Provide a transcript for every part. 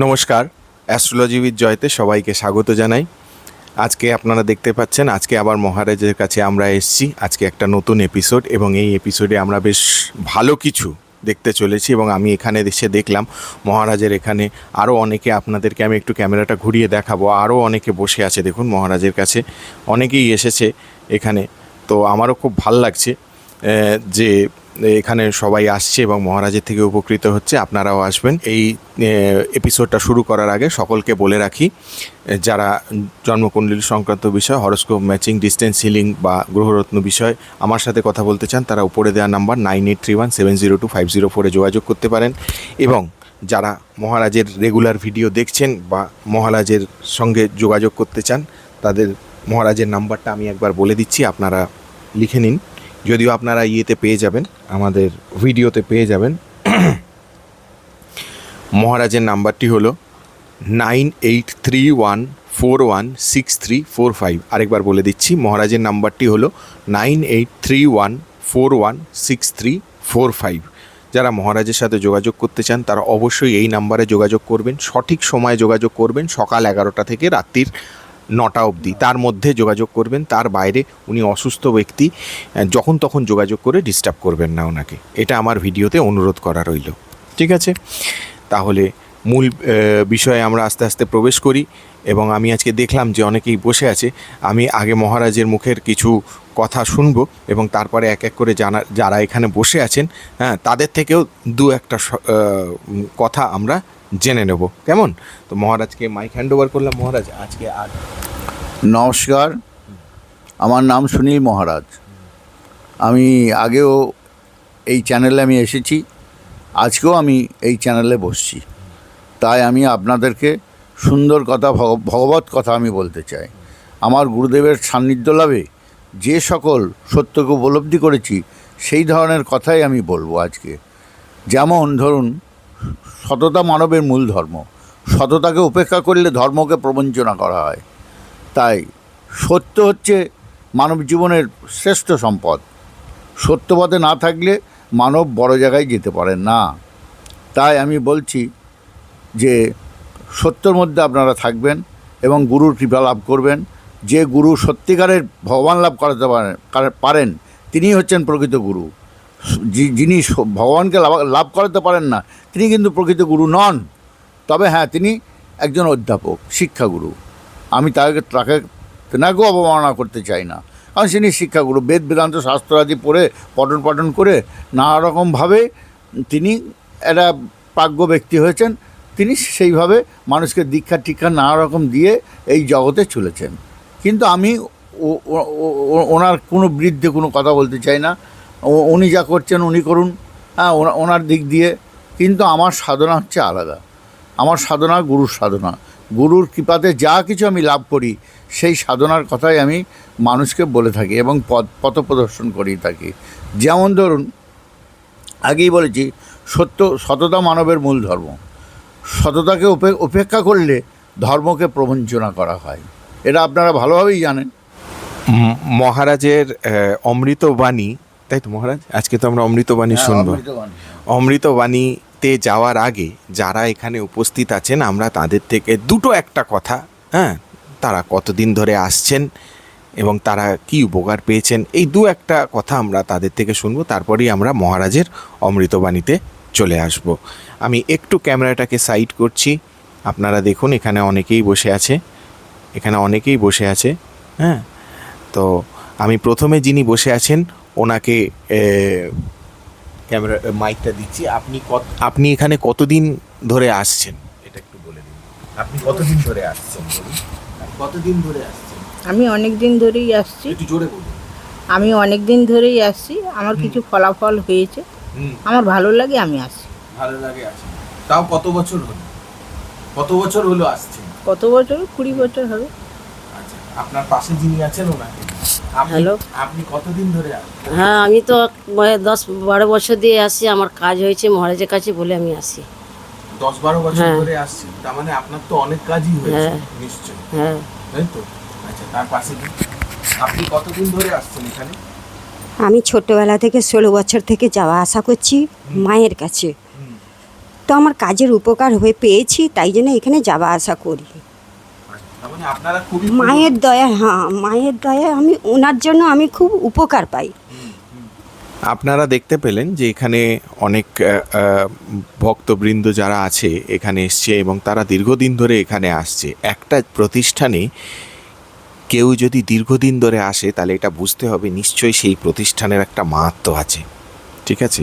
নমস্কার, অ্যাস্ট্রোলজিবিদ জয়তে সবাইকে স্বাগত জানাই। আজকে আপনারা দেখতে পাচ্ছেন, আজকে আবার মহারাজের কাছে আমরা এসেছি। আজকে একটা নতুন এপিসোড এবং এই এপিসোডে আমরা বেশ ভালো কিছু দেখতে চলেছি এবং আমি এখানে এসে দেখলাম, মহারাজের এখানে আরও অনেকে আপনাদেরকে আমি একটু ক্যামেরাটা ঘুরিয়ে দেখাবো। আরও অনেকে বসে আছে, দেখুন মহারাজের কাছে অনেকেই এসেছে এখানে। তো আমারও খুব ভালো লাগছে যে এখানে সবাই আসছে এবং মহারাজের থেকে উপকৃত হচ্ছে, আপনারাও আসবেন। এই এপিসোডটা শুরু করার আগে সকলকে বলে রাখি যারা জন্মকুণ্ডলী সংক্রান্ত বিষয় হরস্কোপ ম্যাচিং ডিস্টেন্স হিলিং বা গ্রহরত্ন বিষয় আমার সাথে কথা বলতে চান, তারা উপরে দেওয়া number nine eight three one seven zero two five zero ফোরে যোগাযোগ করতে পারেন। এবং যারা মহারাজের রেগুলার ভিডিও দেখছেন বা মহারাজের সঙ্গে যোগাযোগ করতে চান, তাদের মহারাজের নাম্বারটা আমি একবার বলে দিচ্ছি, আপনারা লিখে নিন। যদিও আপনারা ইয়েতে পেয়ে যাবেন, আমাদের ভিডিওতে পেয়ে যাবেন। মহারাজের নাম্বারটি হলো nine eight three one four one six three four five. আরেকবার বলে দিচ্ছি, মহারাজের নাম্বারটি হলো nine eight three one four one six three four five. যারা মহারাজের সাথে যোগাযোগ করতে চান, তারা অবশ্যই এই নাম্বারে যোগাযোগ করবেন। সঠিক সময়ে যোগাযোগ করবেন সকাল এগারোটা থেকে রাত্রির নটা অবধি। তার মধ্যে যোগাযোগ করবেন, তার বাইরে উনি অসুস্থ ব্যক্তি যখন তখন যোগাযোগ করে ডিস্টার্ব করবেন না ওনাকে। এটা আমার ভিডিওতে অনুরোধ করা রইল। ঠিক আছে? তাহলে মূল বিষয়ে আমরা আস্তে আস্তে প্রবেশ করি এবং আমি আজকে দেখলাম যে অনেকেই বসে আছে। আমি আগে মহারাজের মুখের কিছু কথা শুনব এবং তারপরে এক এক করে জানা, যারা এখানে বসে আছেন হ্যাঁ তাদের থেকেও দু একটা কথা আমরা জেনে নেব। কেমন? তো মহারাজকে মাইক হ্যান্ড ওভার করলাম। মহারাজ, আজকে আর নমস্কার। আমার নাম সুনীল মহারাজ। আমি আগেও এই চ্যানেলে আমি এসেছি। আজকেও আমি এই চ্যানেলে বসছি। তাই আমি আপনাদেরকে সুন্দর কথা, ভগ- ভগবত কথা আমি বলতে চাই। আমার গুরুদেবের সান্নিধ্য লাভে যে সকল সত্যকে উপলব্ধি করেছি, সেই ধরনের কথাই আমি বলব আজকে। যেমন ধরুন সততা মানবের মূল ধর্ম। সততাকে উপেক্ষা করলে ধর্মকে প্রবঞ্চনা করা হয়। তাই সত্য হচ্ছে মানব জীবনের শ্রেষ্ঠ সম্পদ। সত্যপথে না থাকলে মানব বড় জায়গায় যেতে পারে না। তাই আমি বলছি যে সত্যর মধ্যে আপনারা থাকবেন এবং গুরুর কৃপা লাভ করবেন। যে গুরু সত্যিকারের ভগবান লাভ করাতে পারেন পারেন, তিনিই হচ্ছেন প্রকৃত গুরু। যিনি ভগবানকে লাভ করাতে পারেন না, তিনি কিন্তু প্রকৃত গুরু নন। তবে হ্যাঁ তিনি একজন অধ্যাপক, শিক্ষাগুরু। আমি তাকে তাকে, তেনাকেও অবমাননা করতে চাই না। কারণ তিনি শিক্ষাগুরু। বেদ, বেদান্ত শাস্ত্রাদি পড়ে, পঠন, পাঠন করে নানা রকমভাবে তিনি একটা প্রাজ্ঞ ব্যক্তি হয়েছেন। তিনি সেইভাবে মানুষকে দীক্ষা, টিক্ষা নানা রকম দিয়ে এই জগতে চলেছেন। কিন্তু আমি ওনার কোনো বৃদ্ধে কোনো কথা বলতে চাই না। উনি যা করছেন উনি করুন। হ্যাঁ ওনার দিক দিয়ে। কিন্তু আমার সাধনা হচ্ছে আলাদা। আমার সাধনা গুরুর সাধনা। গুরুর কৃপাতে যা কিছু আমি লাভ করি, সেই সাধনার কথাই আমি মানুষকে বলে থাকি এবং পথ পথ প্রদর্শন করেই থাকি। যেমন ধরুন, আগেই বলেছি, সত্য, সততা মানবের মূল ধর্ম। সততাকে উপে- উপেক্ষা করলে ধর্মকে প্রবঞ্চনা করা হয়। এটা আপনারা ভালোভাবেই জানেন। মহারাজের অমৃতবাণী তাই তো মহারাজ? আজকে তো আমরা অমৃতবাণী শুনব। অমৃতবাণী। অমৃতবাণীতে যাওয়ার আগে যারা এখানে উপস্থিত আছেন আমরা তাদের থেকে দুটো একটা কথা হ্যাঁ তারা কতদিন ধরে আসছেন এবং তারা কি উপকার পেয়েছেন এই দু একটা কথা আমরা তাদের থেকে শুনব। তারপরেই আমরা মহারাজের অমৃতবাণীতে চলে আসব। আমি একটু ক্যামেরাটাকে সাইড করছি। আপনারা দেখুন এখানে অনেকেই বসে আছে। এখানে অনেকেই বসে আছে হ্যাঁ। তো আমি প্রথমে যিনি বসে আছেন ওনাকে ক্যামেরা মাইকটা দিচ্ছি। আপনি কত আপনি এখানে কতদিন ধরে আসছেন? এটা একটু বলে দিন। আপনি কতদিন ধরে আসছেন কতদিন ধরে আসছেন? আমি অনেক দিন ধরেই আসছি। একটু জোরে বলুন। আমি অনেক দিন ধরেই আসছি। আমার কিছু ফলাফল হয়েছে। আমার ভালো লাগে আমি আসছি। ভালো লাগে আসেন তাও কত বছর হলো? কত বছর হলো আসছেন? কত বছর? কুড়ি বছর হবে। আচ্ছা আপনার পাশে যিনি আছেন ওনাকে হ্যালো। আপনি কতদিন ধরে হ্যাঁ আমি তো মানে দশ বারো বছর দিয়ে আসি আমার কাজ হয়েছে মহারাজের কাছে বলে আমি আসি। দশ বারো বছর হ্যাঁ। ধরে আসছেন তার মানে আপনার তো অনেক কাজই হয়েছে হ্যাঁ। নিশ্চয়ই। হ্যাঁ। তাই তো? আচ্ছা তার পাশে আপনি কতদিন ধরে আসছেন এখানে? আমি ছোটবেলা থেকে ষোলো বছর থেকে যাওয়া আসা করছি মায়ের কাছে। তো আমার কাজের উপকার হয়ে পেয়েছি তাই জন্য এখানে যাওয়া আসা করি তার মানে আপনারা খুবই মায়ের দয়া হ্যাঁ মায়ের দয়া আমি ওনার জন্য আমি খুব উপকার পাই। আপনারা দেখতে পেলেন যে এখানে অনেক ভক্তবৃন্দ যারা আছে এখানে এসছে এবং তারা দীর্ঘদিন ধরে এখানে আসছে। একটা প্রতিষ্ঠানে কেউ যদি দীর্ঘদিন ধরে আসে তাহলে এটা বুঝতে হবে নিশ্চয়ই সেই প্রতিষ্ঠানের একটা মাহাত্ম আছে। ঠিক আছে?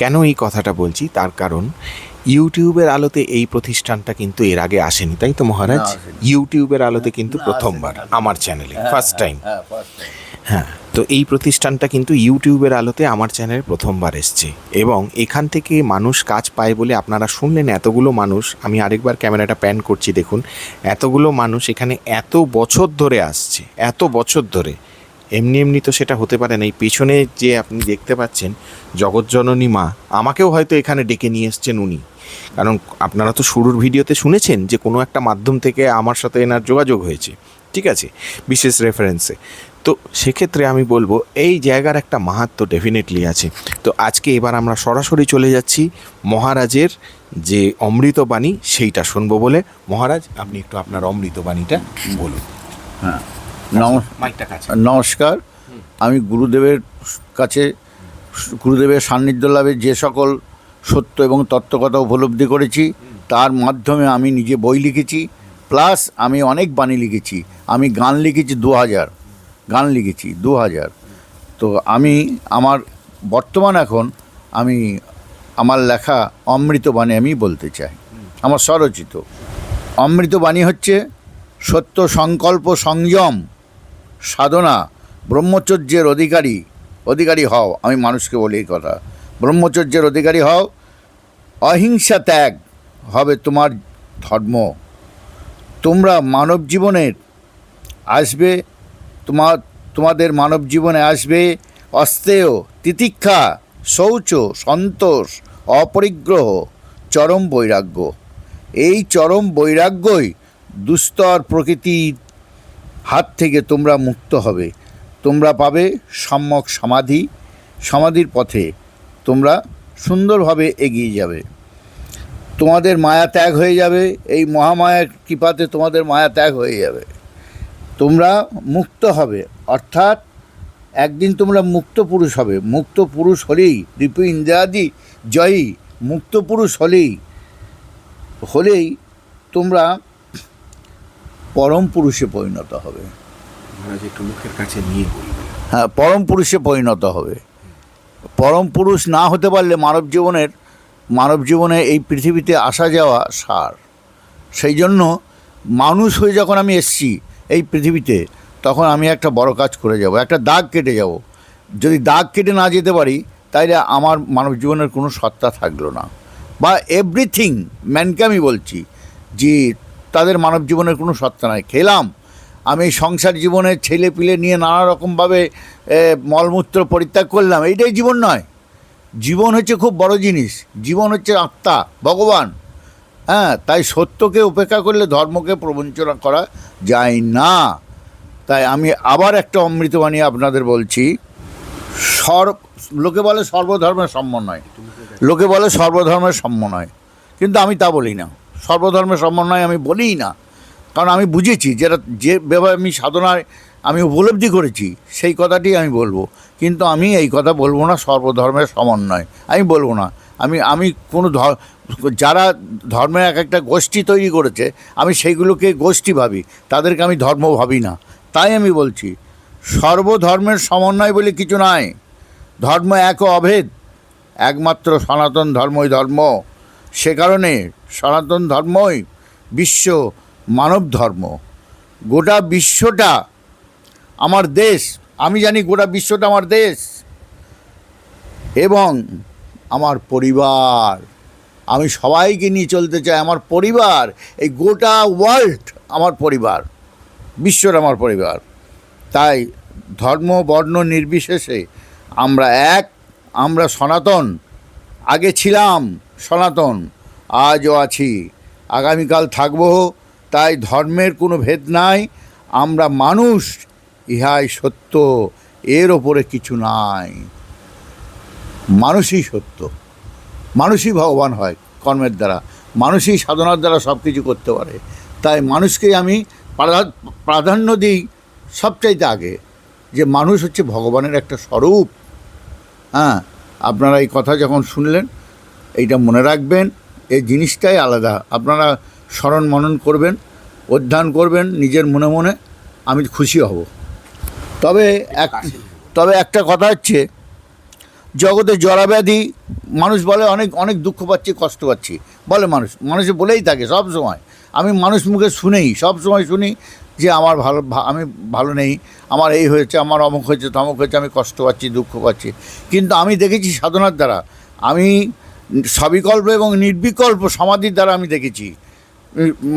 কেন এই কথাটা বলছি? তার কারণ ইউটিউবের আলোতে এই প্রতিষ্ঠানটা কিন্তু এর আগে আসেনি তাই তো মহারাজ? ইউটিউবের আলোতে কিন্তু প্রথমবার আমার চ্যানেলে ফার্স্ট টাইম হ্যাঁ তো এই প্রতিষ্ঠানটা কিন্তু ইউটিউবের আলোতে আমার চ্যানেলে প্রথমবার এসছে এবং এখান থেকে মানুষ কাজ পায় বলে আপনারা শুনলেন এতগুলো মানুষ। আমি আরেকবার ক্যামেরাটা প্যান করছি দেখুন। এতগুলো মানুষ এখানে এত বছর ধরে আসছে এত বছর ধরে। এমনি এমনি তো সেটা হতে পারে না। এই পেছনে যে আপনি দেখতে পাচ্ছেন জগৎজননী মা, আমাকেও হয়তো এখানে ডেকে নিয়ে এসছেন উনি। কারণ আপনারা তো শুরুর ভিডিওতে শুনেছেন যে কোনো একটা মাধ্যম থেকে আমার সাথে এনার যোগাযোগ হয়েছে। ঠিক আছে? বিশেষ রেফারেন্সে তো সেক্ষেত্রে আমি বলব, এই জায়গার একটা মাহাত্ম ডেফিনেটলি আছে। তো আজকে এবার আমরা সরাসরি চলে যাচ্ছি মহারাজের যে অমৃতবাণী, সেইটা শুনব বলে। মহারাজ, আপনি একটু আপনার অমৃতবাণীটা বলুন। হ্যাঁ। নমস্কার আমি গুরুদেবের কাছে গুরুদেবের সান্নিধ্য লাভে যে সকল সত্য এবং তত্ত্বকথা উপলব্ধি করেছি তার মাধ্যমে আমি নিজে বই লিখেছি প্লাস আমি অনেক বাণী লিখেছি। আমি গান লিখেছি দু হাজার গান লিখেছি দু হাজার। তো আমি আমার বর্তমান এখন আমি আমার লেখা অমৃতবাণী আমি বলতে চাই। আমার স্বরচিত। অমৃতবাণী হচ্ছে সত্য সংকল্প সংযম। সাধনা, ব্রহ্মচর্যের অধিকারী অধিকারী হও। আমি মানুষকে বলি এই কথা। ব্রহ্মচর্যের অধিকারী হও, অহিংসা ত্যাগ হবে তোমার ধর্ম। তোমরা মানব জীবনের আসবে তোমার তোমাদের মানব জীবনে আসবে অস্তেয়, তিতিক্ষা, শৌচ, সন্তোষ, অপরিগ্রহ, চরম বৈরাগ্য। এই চরম বৈরাগ্যই দুস্তর প্রকৃতির হাত থেকে তোমরা মুক্ত হবে। তোমরা পাবে সম্যক সমাধি। সমাধির পথে তোমরা সুন্দরভাবে এগিয়ে যাবে। তোমাদের মায়া ত্যাগ হয়ে যাবে। এই মহামায়ার কৃপাতে তোমাদের মায়া ত্যাগ হয়ে যাবে। তোমরা মুক্ত হবে। অর্থাৎ একদিন তোমরা মুক্ত পুরুষ হবে। মুক্ত পুরুষ হলেই রিপু ইন্দ্রাদি জয়ী। মুক্ত পুরুষ হলেই হলেই তোমরা পরম পুরুষে পরিণত হবে। একটু মুখের কাছে নিয়ে হ্যাঁ পরম পুরুষে পরিণত হবে। পরম পুরুষ না হতে পারলে মানব জীবনের মানব জীবনে এই পৃথিবীতে আসা যাওয়া সার। সেই জন্য মানুষ হয়ে যখন আমি এসছি এই পৃথিবীতে তখন আমি একটা বড় কাজ করে যাব একটা দাগ কেটে যাব। যদি দাগ কেটে না যেতে পারি তাইলে আমার মানব জীবনের কোনো সত্তা থাকল না। বা এভরিথিং ম্যানকে আমি বলছি যে তাদের মানব জীবনের কোনো সত্তা নাই। খেলাম। আমি সংসার জীবনে ছেলে পিলে নিয়ে নানা রকমভাবে মলমূত্র পরিত্যাগ করলাম। এইটাই জীবন নয়। জীবন হচ্ছে খুব বড় জিনিস। জীবন হচ্ছে আত্মা, ভগবান। হ্যাঁ তাই সত্যকে উপেক্ষা করলে ধর্মকে প্রবঞ্চনা করা যায় না। তাই আমি আবার একটা অমৃতবাণী আপনাদের বলছি। সর লোকে বলে সর্বধর্মের সমন্বয় লোকে বলে সর্বধর্মের সমন্বয় কিন্তু আমি তা বলি না। সর্বধর্মের সমন্বয় আমি বলিই না। কারণ আমি বুঝেছি যেটা যেভাবে আমি সাধনায়, আমি উপলব্ধি করেছি, সেই কথাটি আমি বলব। কিন্তু আমি এই কথা বলব না সর্বধর্মের সমন্বয়। আমি বলব না। আমি আমি কোনো যারা ধর্মের এক একটা গোষ্ঠী তৈরি করেছে, আমি সেইগুলোকে গোষ্ঠী ভাবি। তাদেরকে আমি ধর্ম ভাবি না। তাই আমি বলছি, সর্বধর্মের সমন্বয় বলে কিছু নাই। ধর্ম এক অভেদ, একমাত্র সনাতন ধর্মই ধর্ম। সে কারণে সনাতন ধর্মই বিশ্ব মানব ধর্ম। গোটা বিশ্বটা আমার দেশ। আমি জানি গোটা বিশ্বটা আমার দেশ এবং আমার পরিবার। আমি সবাইকে নিয়ে চলতে চাই। আমার পরিবার, এই গোটা ওয়ার্ল্ড আমার পরিবার, বিশ্বর আমার পরিবার। তাই ধর্ম, বর্ণ নির্বিশেষে আমরা এক, আমরা সনাতন, আগে ছিলাম। সনাতন, আজও আছি। আগামীকাল থাকব, তাই ধর্মের কোনো ভেদ নাই, আমরা মানুষ, ইহাই সত্য, এর ওপরে কিছু নাই। মানুষই সত্য, মানুষই ভগবান হয় কর্মের দ্বারা, মানুষই সাধনার দ্বারা সব কিছু করতে পারে। তাই মানুষকেই আমি প্রাধান্য দিই সবচাইতে আগে, যে মানুষ হচ্ছে ভগবানের একটা স্বরূপ। হ্যাঁ আপনারা এই কথা যখন শুনলেন এইটা মনে রাখবেন, এই জিনিসটাই আলাদা। আপনারা স্মরণ মনন করবেন, অধ্যয়ন করবেন নিজের মনে মনে, আমি খুশি হব। তবে এক, তবে একটা কথা হচ্ছে, জগতে জরাব্যাধি, মানুষ বলে অনেক অনেক দুঃখ পাচ্ছি, কষ্ট পাচ্ছি। বলে মানুষ মানুষ বলেই থাকে সব সময়। আমি মানুষ মুখে শুনেই, সব সময় শুনি যে আমার ভালো আমি ভালো নেই, আমার এই হয়েছে, আমার অমুক হয়েছে, তমুক হয়েছে, আমি কষ্ট পাচ্ছি, দুঃখ পাচ্ছি। কিন্তু আমি দেখেছি সাধনার দ্বারা। আমি সবিকল্প এবং নির্বিকল্প সমাধির দ্বারা আমি দেখেছি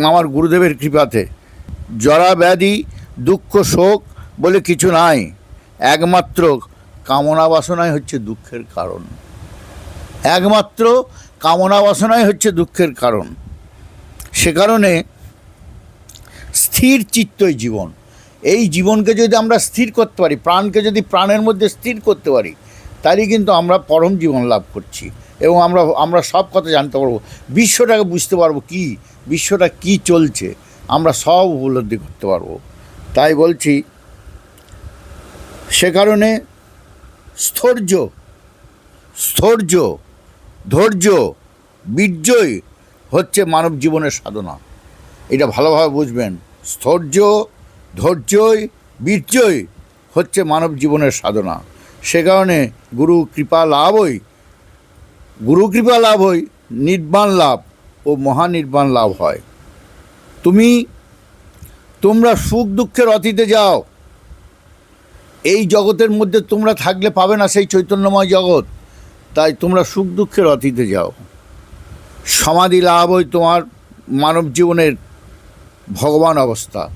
আমার গুরুদেবের কৃপাতে। জরা ব্যাধি, দুঃখ, শোক বলে কিছু নাই। একমাত্র কামনা বাসনাই হচ্ছে দুঃখের কারণ। একমাত্র কামনা বাসনাই হচ্ছে দুঃখের কারণ। সে কারণে স্থির চিত্তই জীবন। এই জীবনকে যদি আমরা স্থির করতে পারি, প্রাণকে যদি প্রাণের মধ্যে স্থির করতে পারি, তাহলেই কিন্তু আমরা পরম জীবন লাভ করছি। এবং আমরা আমরা সব কথা জানতে পারব। বিশ্বটাকে বুঝতে পারব কি? বিশ্বটা কি চলছে? আমরা সব উপলব্ধি করতে পারব। তাই বলছি, সে কারণে স্থৈর্য স্থৈর্য, ধৈর্য বীর্যই হচ্ছে মানব জীবনের সাধনা। এটা ভালোভাবে বুঝবেন। স্থৈর্য, ধৈর্যই বীর্যই হচ্ছে মানব জীবনের সাধনা। সে কারণে গুরু কৃপা লাভই গুরু কৃপা লাভই নির্বাণ লাভ ও মহানির্বাণ লাভ হয়। তুমি, তোমরা সুখ দুঃখের অতীতে যাও। এই জগতের মধ্যে তোমরা থাকলে পাবে না সেই চৈতন্যময় জগৎ। তাই তোমরা সুখ দুঃখের অতীতে যাও। সমাধি লাভ লাভই তোমার মানব জীবনের ভগবান অবস্থা।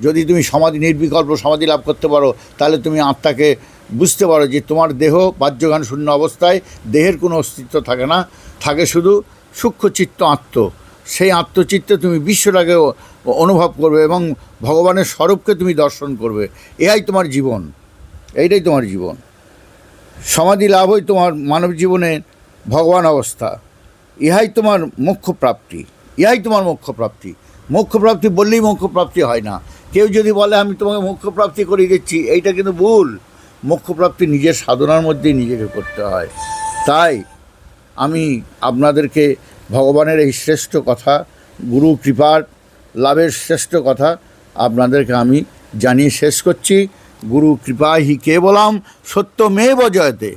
যদি তুমি সমাধি, নির্বিকল্প সমাধি লাভ করতে পারো, তাহলে তুমি আত্মাকে বুঝতে পারো যে তোমার দেহ বাহ্যগান শূন্য অবস্থায়, দেহের কোনো অস্তিত্ব থাকে না। থাকে শুধু সূক্ষ্ম চিত্ত আত্ম। সেই আত্মচিত্তে তুমি বিশ্বটাকে অনুভব করবে এবং ভগবানের স্বরূপকে তুমি দর্শন করবে। এটাই তোমার জীবন। এইটাই তোমার জীবন। সমাধি লাভই তোমার মানব জীবনের ভগবান অবস্থা। ইহাই তোমার মোক্ষ প্রাপ্তি। ইহাই তোমার মোক্ষ প্রাপ্তি। মোক্ষ প্রাপ্তি বললেই মোক্ষ প্রাপ্তি হয় না। কেউ যদি বলে, আমি তোমাকে মোক্ষ প্রাপ্তি করিয়ে দিচ্ছি, এইটা কিন্তু ভুল। মোক্ষ প্রাপ্তি নিজের সাধনার মধ্যেই নিজেকে করতে হয়। তাই আমি আপনাদেরকে ভগবানের এই শ্রেষ্ঠ কথা, গুরু কৃপার লাভের শ্রেষ্ঠ কথা আপনাদেরকে আমি জানিয়ে শেষ করছি। গুরু কৃপা হি কে বলাম সত্য মেয়ে বজয়তে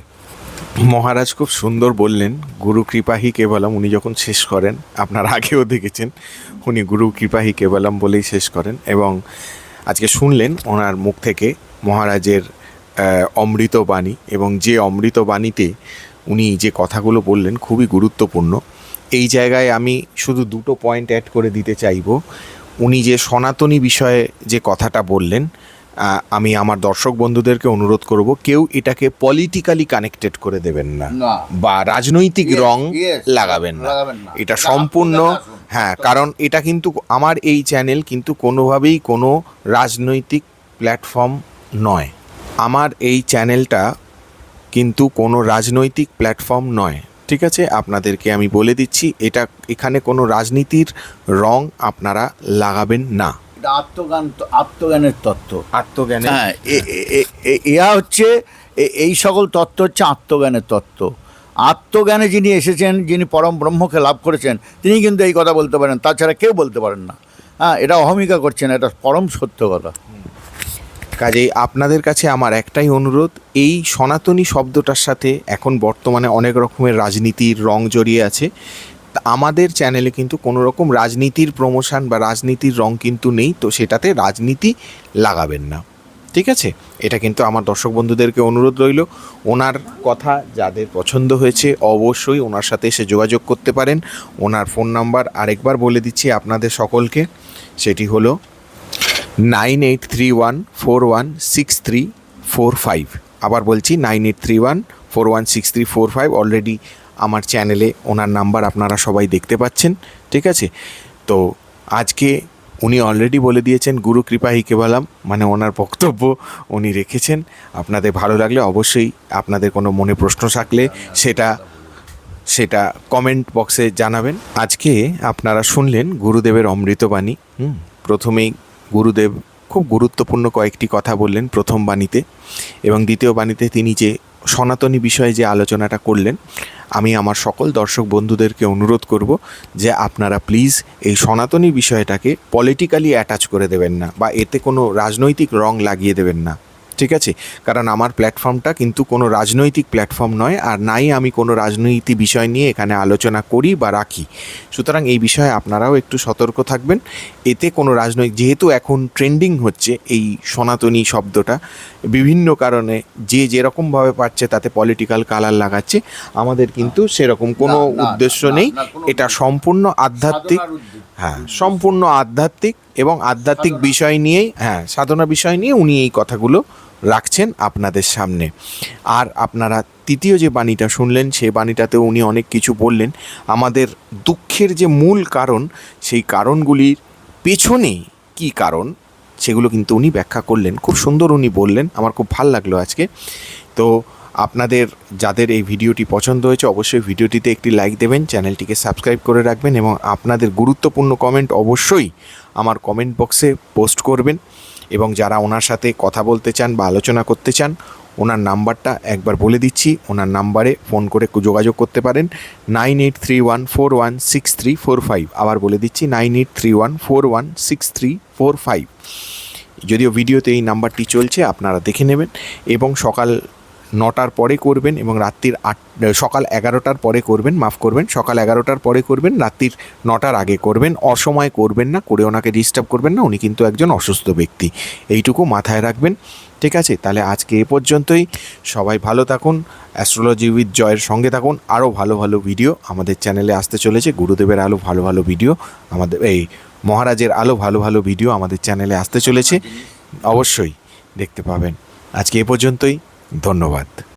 মহারাজ খুব সুন্দর বললেন, গুরু কৃপাহি কেবলম, উনি যখন শেষ করেন, আপনারা আগেও দেখেছেন, উনি গুরু কৃপাহি কেবলম বলেই শেষ করেন এবং আজকে শুনলেন ওনার মুখ থেকে মহারাজের আহ, অমৃত বাণী এবং যে অমৃত বাণীতে উনি যে কথাগুলো বললেন খুবই গুরুত্বপূর্ণ। এই জায়গায় আমি শুধু দুটো পয়েন্ট অ্যাড করে দিতে চাইব। উনি যে সনাতনী বিষয়ে যে কথাটা বললেন আমি আমার দর্শক বন্ধুদেরকে অনুরোধ করব কেউ এটাকে পলিটিক্যালি কানেক্টেড করে দেবেন না। বা রাজনৈতিক রং লাগাবেন না। এটা সম্পূর্ণ হ্যাঁ কারণ এটা কিন্তু আমার এই চ্যানেল কিন্তু কোনোভাবেই কোনো রাজনৈতিক প্ল্যাটফর্ম নয়। আমার এই চ্যানেলটা কিন্তু কোনো রাজনৈতিক প্ল্যাটফর্ম নয় ঠিক আছে? আপনাদেরকে আমি বলে দিচ্ছি এটা এখানে কোনো রাজনীতির রং আপনারা লাগাবেন না। এটা আত্মজ্ঞান আত্মজ্ঞানের তত্ত্ব। আত্মজ্ঞানে হ্যাঁ এয়া হচ্ছে এ- এই সকল তত্ত্ব হচ্ছে আত্মজ্ঞানের তত্ত্ব। আত্মজ্ঞানে যিনি এসেছেন যিনি পরম ব্রহ্মকে লাভ করেছেন তিনি কিন্তু এই কথা বলতে পারেন তাছাড়া কেউ বলতে পারেন না। হ্যাঁ এটা অহমিকা করছেন এটা পরম সত্য কথা। কাজেই আপনাদের কাছে আমার একটাই অনুরোধ, এই সনাতনী শব্দটার সাথে এখন বর্তমানে অনেক রকমের রাজনীতির রং জড়িয়ে আছে। আমাদের চ্যানেলে কিন্তু কোনো রকম রাজনীতির প্রমোশন বা রাজনীতির রং কিন্তু নেই, তো সেটাতে রাজনীতি লাগাবেন না। ঠিক আছে? এটা কিন্তু আমার দর্শক বন্ধুদেরকে অনুরোধ রইল। ওনার কথা যাদের পছন্দ হয়েছে, অবশ্যই ওনার সাথে এসে যোগাযোগ করতে পারেন। ওনার ফোন নাম্বার আরেকবার বলে দিচ্ছি আপনাদের সকলকে। সেটি হলো nine eight three one four one six three four five. আবার বলছি nine eight three one four one six three four five already আমার চ্যানেলে ওনার নাম্বার আপনারা সবাই দেখতে পাচ্ছেন, ঠিক আছে? তো আজকে উনি অলরেডি বলে দিয়েছেন, গুরু কৃপাহি কেবলাম মানে ওনার বক্তব্য উনি রেখেছেন। আপনাদের ভালো লাগলে অবশ্যই আপনাদের কোনো মনে প্রশ্ন থাকলে সেটা সেটা কমেন্ট বক্সে জানাবেন। আজকে আপনারা শুনলেন গুরুদেবের অমৃতবাণী, হুম? প্রথমেই গুরুদেব খুব গুরুত্বপূর্ণ কয়েকটি কথা বললেন প্রথম বাণীতে এবং দ্বিতীয় বাণীতে তিনি যে সনাতনী বিষয়ে যে আলোচনাটা করলেন, আমি আমার সকল দর্শক বন্ধুদেরকে অনুরোধ করব যে আপনারা প্লিজ এই সনাতনী বিষয়টাকে পলিটিক্যালি অ্যাটাচ করে দেবেন না বা এতে কোনো রাজনৈতিক রং লাগিয়ে দেবেন না। ঠিক আছে? কারণ আমার প্ল্যাটফর্মটা কিন্তু কোনো রাজনৈতিক প্ল্যাটফর্ম নয় আর নাই আমি কোনো রাজনীতি বিষয় নিয়ে এখানে আলোচনা করি বা রাখি। সুতরাং এই বিষয়ে আপনারাও একটু সতর্ক থাকবেন। এতে কোনো রাজনৈতিক যেহেতু এখন ট্রেন্ডিং হচ্ছে এই সনাতনী শব্দটা বিভিন্ন কারণে যে যেরকমভাবে পাচ্ছে তাতে পলিটিক্যাল কালার লাগাচ্ছে আমাদের কিন্তু সেরকম কোনো উদ্দেশ্য নেই। এটা সম্পূর্ণ আধ্যাত্মিক হ্যাঁ সম্পূর্ণ আধ্যাত্মিক এবং আধ্যাত্মিক বিষয় নিয়েই হ্যাঁ সাধনা বিষয় নিয়ে উনি এই কথাগুলো রাখছেন আপনাদের সামনে। আর আপনারা তৃতীয় যে বাণীটা শুনলেন, সেই বাণীটাতেও উনি অনেক কিছু বললেন। আমাদের দুঃখের যে মূল কারণ, সেই কারণগুলির পেছনে কি কারণ, সেগুলো কিন্তু উনি ব্যাখ্যা করলেন। খুব সুন্দর উনি বললেন, আমার খুব ভালো লাগল আজকে। তো আপনাদের, যাদের এই ভিডিওটি পছন্দ হয়েছে, অবশ্যই ভিডিওটিতে একটি লাইক দেবেন, চ্যানেলটিকে সাবস্ক্রাইব করে রাখবেন এবং আপনাদের গুরুত্বপূর্ণ কমেন্ট অবশ্যই আমার কমেন্ট বক্সে পোস্ট করবেন। এবং যারা ওনার সাথে কথা বলতে চান বা আলোচনা করতে চান, ওনার নাম্বারটা একবার বলে দিচ্ছি। ওনার নাম্বারে ফোন করে যোগাযোগ করতে পারেন। Nine eight three one four one six three four five. আবার বলে দিচ্ছি, nine eight three one four one six three four five. যদিও ভিডিওতে এই নাম্বারটি চলছে, আপনারা দেখে নেবেন। এবং সকাল নটার পরে করবেন এবং রাত্রির আট সকাল এগারোটার পরে করবেন, মাফ করবেন, সকাল এগারোটার পরে করবেন, রাত্রির নটার আগে করবেন, অসময় করবেন না, করে ওনাকে ডিস্টার্ব করবেন না, উনি কিন্তু একজন অসুস্থ ব্যক্তি। এইটুকু মাথায় রাখবেন, ঠিক আছে? তাহলে আজকে এ পর্যন্তই। সবাই ভালো থাকুন অ্যাস্ট্রোলজি উইথ জয়ের সঙ্গে থাকুন। আরও ভালো ভালো ভিডিও আমাদের চ্যানেলে আসতে চলেছে। গুরুদেবের আলো ভালো ভালো ভিডিও আমাদের, এই মহারাজের আলো ভালো ভালো ভিডিও আমাদের চ্যানেলে আসতে চলেছে। অবশ্যই দেখতে পাবেন। আজকে এ পর্যন্তই। ধন্যবাদ।